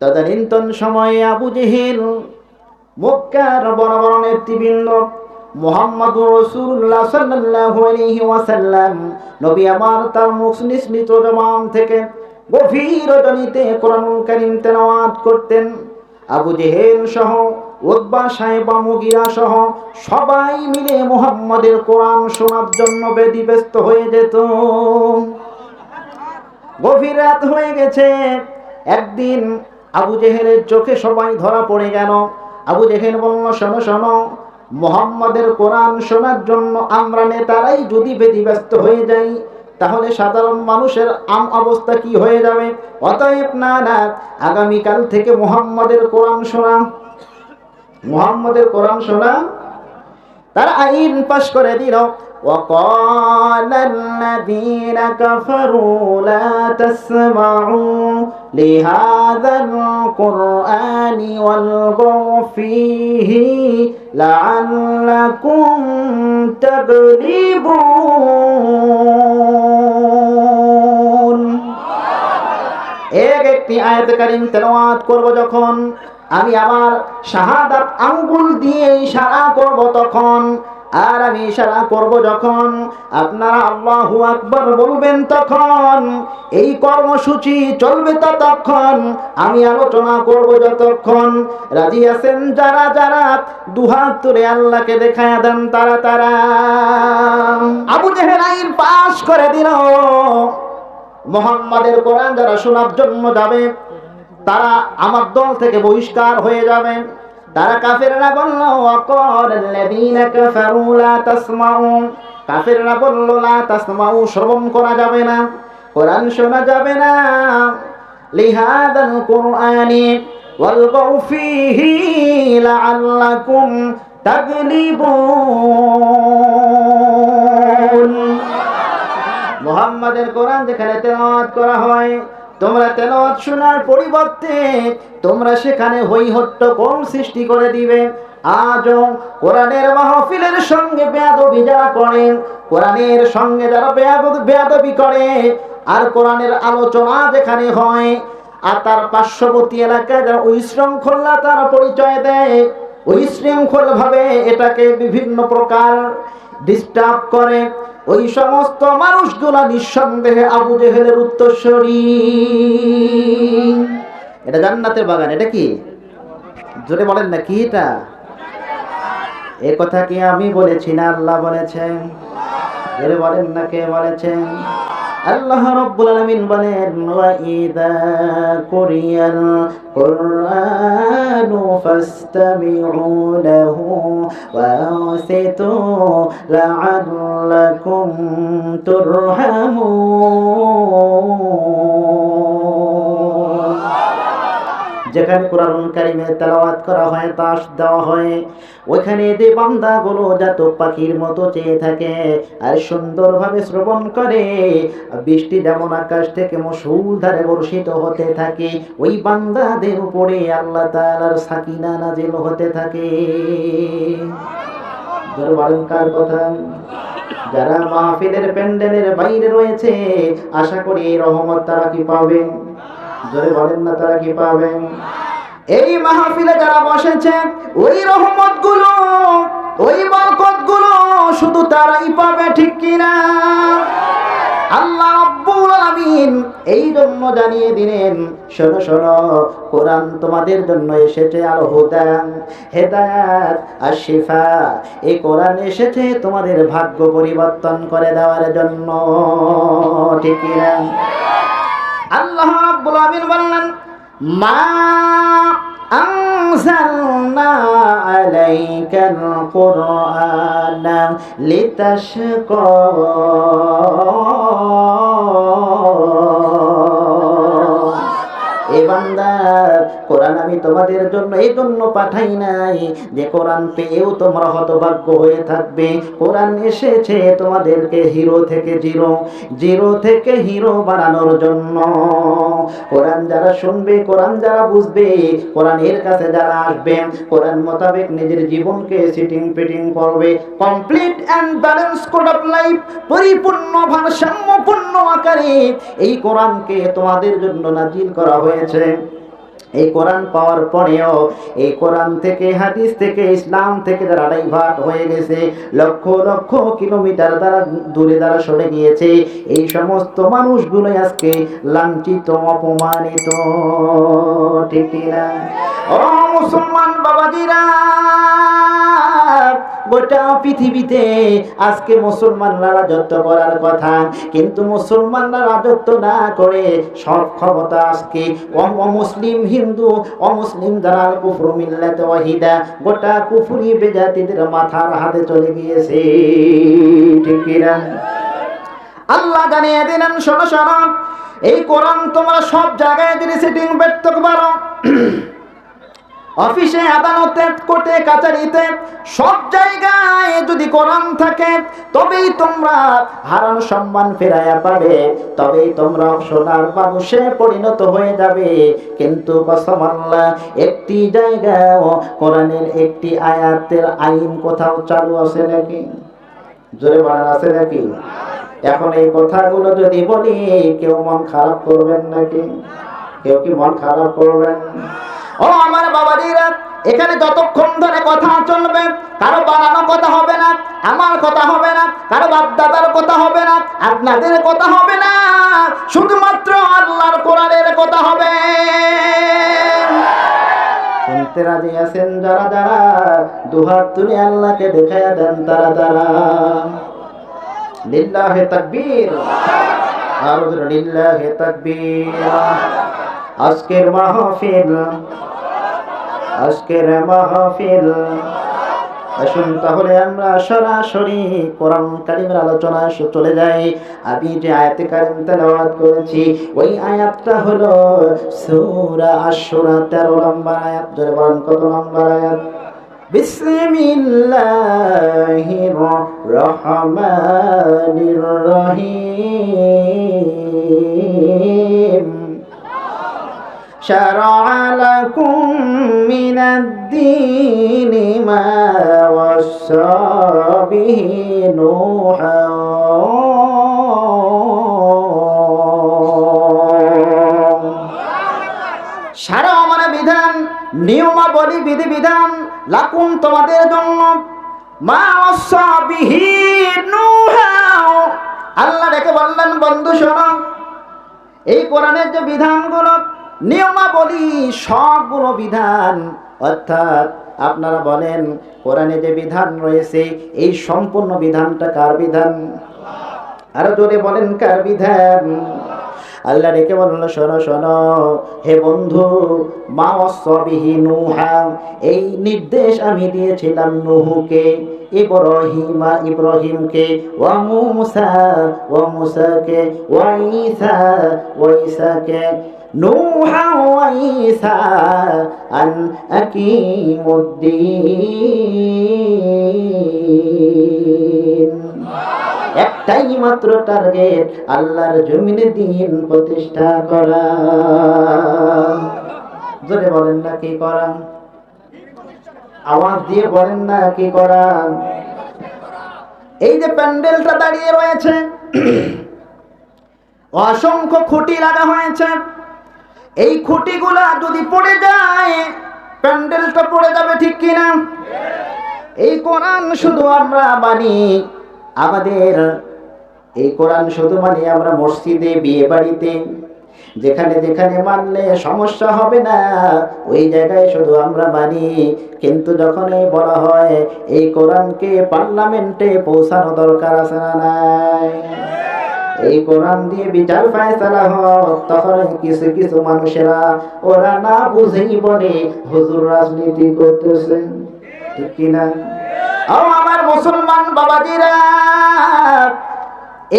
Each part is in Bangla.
তদানীন্তন সময়ে আবু জেহেল মক্কার বড় বড় নেতৃবৃন্দ মোহাম্মদ রসুল্লাহ সাল্লাল্লাহু আলাইহি ওয়াসাল্লাম, নবী আমার তার মুখ নিঃসৃত জবান থেকে গভীর রজনীতে কোরআনুল কারীম তেলাওয়াত করতেন। আবু জেহেল সহ উদ্বা সাহেব মুগিরা সহ সবাই মিলে মুহাম্মাদের কোরআন শোনার জন্য বেদি ব্যস্ত হয়ে যেত। গভীর রাত হয়ে গেছে। একদিন আবু জেহেলের চোখে সবাই ধরা পড়ে গেল। আবু জেহেল বলল, শোনো শোনো, মোহাম্মদের কোরআন শোনার জন্য আমরা নেতারাই যদি ব্যতিব্যস্ত হয়ে যাই, তাহলে সাধারণ মানুষের আম অবস্থা কি হয়ে যাবে? অতএব না না, আগামীকাল থেকে মোহাম্মদের কোরআন শোনা। মোহাম্মদের কোরআন শোনা। তারা আইন পাশ করে দিল। وقال الذين كفروا لا تسمعوا لهذا القرآن والغوا فيه لعلكم تغلبون এক একটি আয়াত কারিম তেলাওয়াত করব যখন আমি আমার শাহাদাত আঙ্গুল দিয়ে ইশারা করব তখন আর আমি ইশারা করব যখন আপনারা আল্লাহু আকবার বলবেন তখন, এই কর্মসূচি চলবে ততক্ষণ, আমি আলোচনা করব যতক্ষণ। রাজি আছেন যারা যারা? দুহাত তুলে আল্লাহকে দেখায় দেন তারা তারা। আবু জেহেল আইন পাশ করে দিল। মোহাম্মদের কোরআন যারা শোনার জন্য যাবে, তারা আমার দল থেকে বহিষ্কার হয়ে যাবে। তারা কাফেররা বলল ওয়াকালাল্লাযীনা কাফারু লা তাসমাউ। কাফেররা বলল, লা তাসমাউ শ্রবণ করা যাবে না, কোরআন শোনা যাবে না। লিহাদাল কুরআনি ওয়ালগাউ ফীহি লাআল্লাকুম তাগলিবুন। মুহাম্মাদের কোরআন যেখানে তেলাওয়াত করা হয় তোমরা তেলাওয়াত শোনার পরিবর্তে তোমরা সেখানে হই হট্টগোল সৃষ্টি করে দিবে? আজও কোরআনের মাহফিলের সঙ্গে বেয়াদবি যারা করে, কোরআনের সঙ্গে যারা বেয়াদ- বেয়াদবি করে, আর কোরআনের আলোচনা যেখানে হয়, আর তার পার্শ্ববর্তী এলাকায় যারা উশৃঙ্খলা তারা পরিচয় দেয় উশৃঙ্খল ভাবে এটাকে বিভিন্ন প্রকার ডিস্টার্ব করে। ওই সমস্ত মানুষগুলা নিঃসন্দেহে আবু জেহেলের উত্তরস্বরী। এটা জান্নাতের বাগান, এটা কি? জোরে বলেন না, কি এটা? এ কথা কি আমি বলেছি না আল্লাহ বলেছেন? জোরে বলেন না কে বলেছেন? আল্লাহ রব্বুল আলামিন বলেন ওয়া ইদা কুরিয়াল কুরআনু ফাসতামিউ লাহু ওয়া আনসিতু লাআল্লাকুম তুরহামুন. যেখানে কোরআন কারিমে তেলাওয়াত করা হয়, তাস দেওয়া হয়, ওইখানে যে বান্দাগুলো যত পাখির মতো চেয়ে থাকে আর সুন্দরভাবে শ্রবণ করে, বৃষ্টি যেমন আকাশ থেকে মুসুলধারে বর্ষিত হতে থাকে, ওই বান্দাদের উপরে আল্লাহ তাআলার সাকিনা নাজিল হতে থাকে। কথা? যারা মাহফিলের প্যান্ডেলের বাইরে রয়েছে, আশা করি রহমত তারা কি পাবেন জোরে বলেন না তারা কি পাবেন এই মাহফিলে যারা বসেছে ওই রহমতগুলো ওই বরকতগুলো শুধু তারাই পাবে, ঠিক কিনা? আল্লাহ রাব্বুল আলামিন এই জন্য জানিয়ে দিলেন, শোনো শোনো, কোরআন তোমাদের জন্য এসেছে আর হুদান, হেদায়াত আর শিফা এই কোরআন এসেছে তোমাদের ভাগ্য পরিবর্তন করে দেওয়ার জন্য, ঠিক কিনা? আল্লাহ রাব্বুল আলামিন বললেন মা أنزلنا عليك القرآن لتشقى এ বান্দা কোরআন আমি তোমাদের জন্য এই জন্য পাঠাই নাই। যে কোরআন পেয়েও তোমরা হতভাগ্য হয়ে থাকবে। কোরআন এসেছে তোমাদেরকে হিরো থেকে জিরো জিরো থেকে হিরো বানানোর জন্য। কোরআন যারা শুনবে, কোরআন যারা বুঝবে, কোরআনের কাছে যারা আসবে, কোরআন মোতাবেক নিজের জীবনকে সিটিং পিটিং করবে। Complete and balance code of life পরিপূর্ণ, ভারসাম্যপূর্ণ আকারে এই কোরআনকে তোমাদের জন্য নাজিল করা হয়েছে। এই কোরআন পাওয়ার পরেও, এই কোরআন থেকে, হাদিস থেকে, ইসলাম থেকে যারা ডাইভার্ট হয়ে গেছে, লক্ষ লক্ষ কিলোমিটার দ্বারা দূরে দ্বারা সরে গিয়েছে, এই সমস্ত মানুষগুলোই আজকে লাঞ্ছিত, অপমানিত। ঠিক না ও মুসলমান বাবাজিরা! গোটা পৃথিবীতে আজকে মুসলমানরা রাজত্ব করার কথা, কিন্তু মুসলমানরা রাজত্ব না করে সব ক্ষমতা আজকে অমুসলিম হিন্দু, অমুসলিম যারা কুফর, মিল্লাত ওয়াহিদা, গোটা কুফরি বেজাতিদের মাথার হাতে চলে গিয়েছে ঠিক? আল্লাহ জানিয়ে দিলেন, শোনো শোনো, এই কোরআন তোমরা সব জায়গায় যদি সেটিং ব্যক্ত পারো অফিসে আদালতে, কোর্টে, কাচারিতে, সব জায়গায় যদি কোরআন থাকে, তবেই তোমরা হারানো সম্মান ফেরাইয়া পাবে। তবেই তোমরা সোনার মানুষে পরিণত হয়ে যাবে। কিন্তু কসম আল্লাহ, একটি জায়গায় কোরআনের একটি আয়াতের আইন কোথাও চালু আছে নাকি? জোরে বলেন, আছে নাকি? এখন এই কথাগুলো যদি বলি, কেউ মন খারাপ করবেন নাকি? কেউ কি মন খারাপ করবেন? ও আমার বাবাজিরা, এখানে যতক্ষণ ধরে কথা চলবে, কারও বানানো কথা হবে না, আমার কথা হবে না, কারও বাপদাদার কথা হবে না, আপনাদের কথা হবে না, শুধুমাত্র আল্লাহর কোরআনের কথা হবে। শুনতে রাজি আছেন যারা যারা? দুহাত তুলে আল্লাহকে দেখাইয়া দেন তারা তারা লিল্লাহে তাকবীর। আর লিল্লাহে তাকবীর। আজকের মাহফিল আজকের মাহফিল। আসুন তাহলে আমরা সরাসরি কোরআন কারিমের আলোচনায় সু- চলে যাই। আমি যে আয়াতে কারিম তেলাওয়াত করেছি, ওই আয়াতটা হলো সূরা আশ-শুরা 13 নম্বর আয়াত। জোরে বলেন, কত নম্বর আয়াত? বিসমিল্লাহির রহমানির রহিম। شرع لكم من الدين ما وصى به نوحا সারা আমার বিধান নিয়মাবলী বিধি বিধান লাকুন তোমাদের জন্য মা ওয়াসা বিহি নূহা আল্লাহ রেখে বললেন বন্ধু শোনো এই কোরআনের যে বিধানগুলো নিয়মাবলী সবগুলো বিধান অর্থাৎ আপনারা বলেন, কোরআনে যে বিধান রয়েছে, এই সম্পূর্ণ বিধানটা কার বিধান? আরও জোরে বলেন, কার বিধান? আল্লাহ রেখে বলল, শোনো শোনো, হে বন্ধু এই নির্দেশ আমি দিয়েছিলাম নুহুকে, ইব্রাহিমা, ইব্রাহিমকে, ওয়া মুসা, ওয়া মুসাকে, ওয়া ঈসা, ওয়া ঈসাকে। নূহা ওয়া ঈসা আন আকিমুদ্দিন একটাই মাত্র টার্গেট, আল্লাহর জমিনে দিন প্রতিষ্ঠা করা। জোরে বলেন না কি করা আওয়াজ দিয়ে বলেন না কি করা এই যে প্যান্ডেলটা দাঁড়িয়ে রয়েছে, অসংখ্য খুঁটি লাগা হয়েছে। এই খুঁটিগুলা যদি পড়ে যায়, প্যান্ডেলটা পড়ে যাবে ঠিক কিনা? এই কোরআন শুধু আমরা মানি, আমাদের এই কোরআন শুধু মানি আমরা মসজিদে, বিয়ে বাড়িতে, যেখানে যেখানে মানলে সমস্যা হবে না, ওই জায়গায় শুধু আমরা মানি। কিন্তু যখন এই বলা হয়, এই কোরআনকে পার্লামেন্টে পৌঁছানো দরকার আছে না নাই? এই কোরআন দিয়ে বিচার ফায়সালা হোক তখন কিছু কিছু মানুষেরা, ওরা না বুঝেই বলে হুজুর রাজনীতি করতেছেন ঠিক কিনা? আমার মুসলমান বাবাজিরা,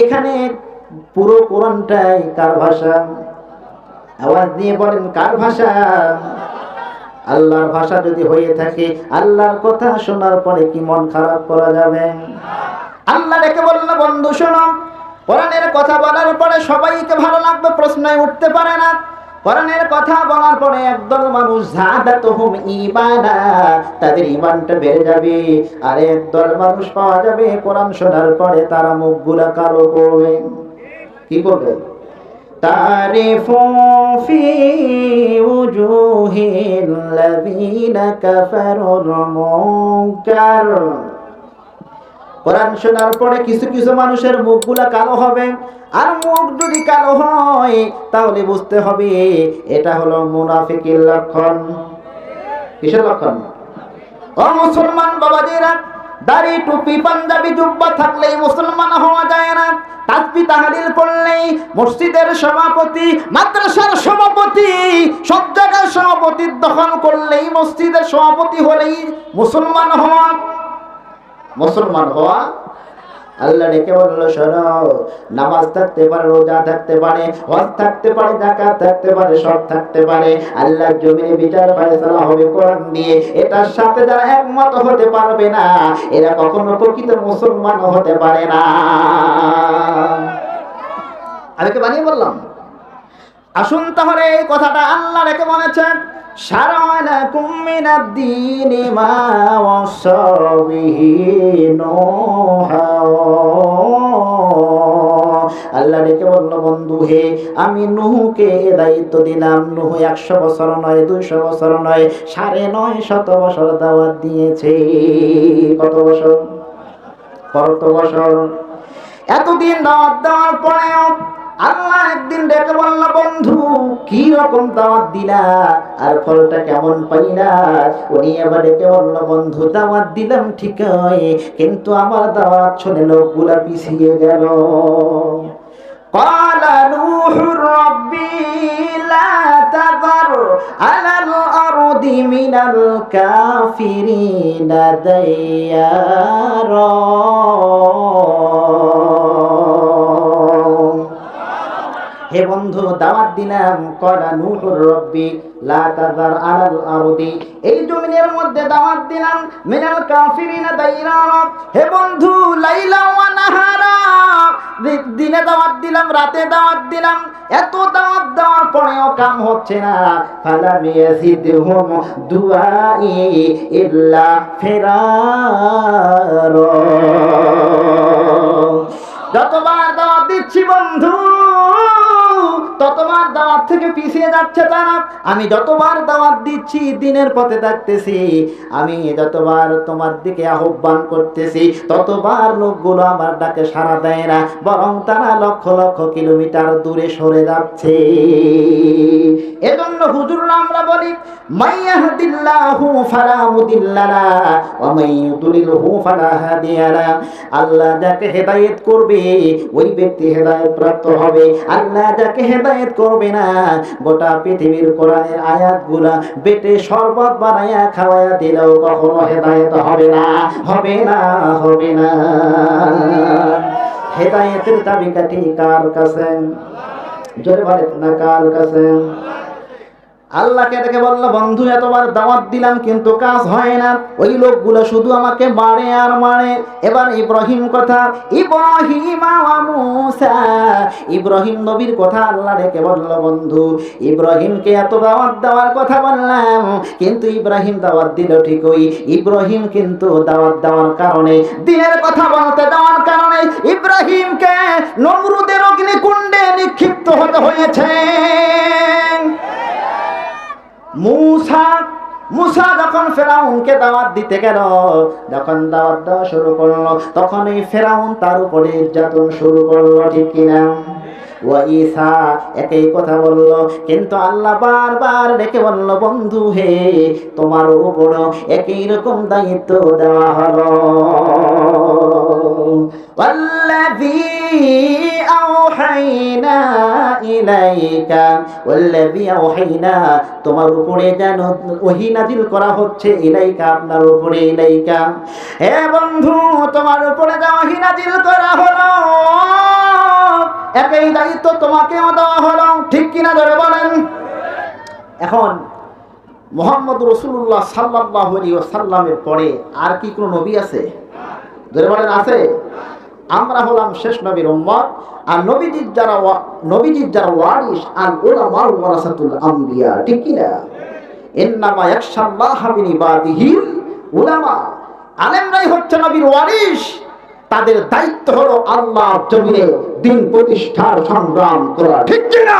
এখানে পুরো কোরআনটাই কার ভাষা? আওয়াজ দিয়ে বলেন, কার ভাষা? আল্লাহর ভাষা যদি হয়ে থাকে, আল্লাহর কথা শোনার পরে কি মন খারাপ করা যাবে? আল্লাহ রেখে বলল বন্ধু শোনো কোরআনের কথা বলার পরে সবাইকে ভালো লাগবে প্রশ্ন উঠতে পারে না। কোরআনের কথা বলার পরে একদল মানুষ, জাদাতুহুম তাদের ইমানটা বেড়ে যাবে। আর একদল মানুষ পাওয়া যাবে কোরআন শোনার পরে তারা মুখগুলো কারও করবে। কি করবে? তারিফু ফি উজুহিল লাযিনা কাফারুল মুনকার। কোরআন শোনার পরে কিছু কিছু মানুষের মুখগুলা কালো হবে। আর মুখ যদি কালো হয়, তাহলে বুঝতে হবে এটা হলো মুনাফিকের লক্ষণ। কিসের লক্ষণ? ও মুসলমান বাবাজিরা, দাড়ি, টুপি, পাঞ্জাবি, জুব্বা থাকলেই মুসলমান হওয়া যায় না। তাসবি তাহালিল পড়লেই মসজিদের সভাপতি, মাদ্রাসার সভাপতি, সব জায়গায় সভাপতি দখল করলেই মসজিদের সভাপতি হলেই মুসলমান হওয়া। মুসলমান হওয়া আল্লাহ ডেকে বলল, শোনো, নামাজ থাকতে পারে, রোজা থাকতে পারে, হজ থাকতে পারে জাকাত থাকতে পারে সব থাকতে পারে। আল্লাহ জমিনে বিচার ফয়সালা হবে কোরআন দিয়ে। এটার সাথে যারা একমত হতে পারবে না, এরা কখনো প্রকৃত মুসলমান হতে পারে না। আমি কি বানিয়ে বললাম? আসুন তাহলে এই কথাটা আল্লাহ রেখে বলেছেন। شرع لكم من الدين ما وصى به نوحا আল্লাহ ডেকে বলল বন্ধু হে আমি নুহুকে এ দায়িত্ব দিলাম নুহু একশো বছর নয় দুইশো বছর নয় সাড়ে নয় শত বছর দাওয়াত দিয়েছে কত বছর কত বছর এতদিন দাওয়াত দেওয়ার পরেও আল্লাহ একদিন ডেকে বলল বন্ধু কি রকম দাওয়াত দিলা আর ফলটা কেমন পাইলা উনি আবার ডেকে বলল বন্ধু দাওয়াত দিলাম ঠিকই কিন্তু আমার দাওয়াত শুনে লোকগুলা পিছিয়ে গেল قال نوح ربي لا تذر على الأرض من الكافرين ديارا হে বন্ধু, দাওয়াত দিলাম। করা নূহুর রব্বি, লা তাযার আলাল আরদি। এই জমিনের মধ্যে দাওয়াত দিলাম। মিনাল কাফিরিনা দাইরা হে বন্ধু, লাইলা ওয়া নাহারা। দিনে দাওয়াত দিলাম, রাতে দাওয়াত দিলাম। এত দাওয়াত দেওয়ার পরেও কাম হচ্ছে না। ফালাম ইয়াজিদহুম দুআই ইল্লা ফিরার। যতবার দাওয়াত দিচ্ছি বন্ধু ততবার দাওয়াত থেকে পিছিয়ে যাচ্ছে তারা, আমি যতবার দাওয়াত দিচ্ছি, দিনের পথে থাকতেছি আমি যতবার তোমার দিকে আহ্বান করতেছি, ততবার লোকগুলো আমার ডাকে সাড়া দেয় না, বরং তারা লক্ষ লক্ষ কিলোমিটার দূরে সরে যাচ্ছে। এজন্য হুজুর আমরা বলি মাইয়াহদিল্লাহু ফালা মুদিল্লালা ওয়া মাইয়ুদলিলহু ফালা হাদিয়ালা আল্লাহ যাকে হেদায়েত করবে, ওই ব্যক্তি হেদায়েত প্রাপ্ত হবে। আল্লাহ যাকে হেদায়েত করবে না। গোটা পৃথিবীর কোরআনের আয়াতগুলা বেটে শরবত বানাইয়া খাওয়াইয়া দিলেও কখনো হেদায়েত হবে না। হবে না হবে না। হেরাইয়েছে দাবি কাঠি কার কাছে? জোরে বলে না, কার কাছে? আল্লাহকে দেখে বলল, বন্ধু, এতবার দাওয়াত দিলাম, কিন্তু কাজ হয় না। ওই লোকগুলো শুধু আমাকে মারে আর মারে। এবার ইব্রাহিম কথা, ইব্রাহিম ইব্রাহিম নবীর কথা আল্লাহ ডেকে বলল, বন্ধু, ইব্রাহিমকে এত দাওয়াত দেওয়ার কথা বললাম, কিন্তু ইব্রাহিম দাওয়াত দিল ঠিকই। ইব্রাহিম কিন্তু দাওয়াত দেওয়ার কারণে, দিনের কথা বলতে দেওয়ার কারণে ইব্রাহিমকে নমরুদের অগ্নিকুণ্ডে নিক্ষিপ্ত হতে হয়েছে। মুসা মুসা যখন ফেরাউনকে দাওয়াত দিতে গেল, যখন দাওয়াত দেওয়া শুরু করল তখন এই ফেরাউন তার উপরে নির্যাতন শুরু করল, ঠিক কিনা? ও ঈসা একই কথা বলল, কিন্তু আল্লাহ বারবার ডেকে বলল, বন্ধু হে, তোমার উপর একই রকম দায়িত্ব দেওয়া হলো। والذي أوحينا إليك والذي أوحينا তোমার উপরে যেন ওহি নাজিল করা হচ্ছে ইলাইকা আপনার উপরে ইলাইকা হে বন্ধু তোমার উপরে যা ওহি নাজিল করা হলো একই দায়িত্ব তোমাকেও দেওয়া হলো ঠিক কিনা ধরে বলেন এখন মোহাম্মদ রসুল্লাহ সাল্লাহ আলী সাল্লামের পরে আর কি কোনো নবী আছে বলেন আছে? আমরা হলাম শেষ নবীর উম্মত, আর নবীজির যারা নবীজির যারা ওয়ারিস আর ওয়ারাসাতুল ঠিক কি না? ইন্নামা উলামা। আলেমরাই হচ্ছে নবীর ওয়ারিস তাদের দায়িত্ব হলো আল্লাহ জমিনে দিন প্রতিষ্ঠার সংগ্রাম করা, ঠিক কিনা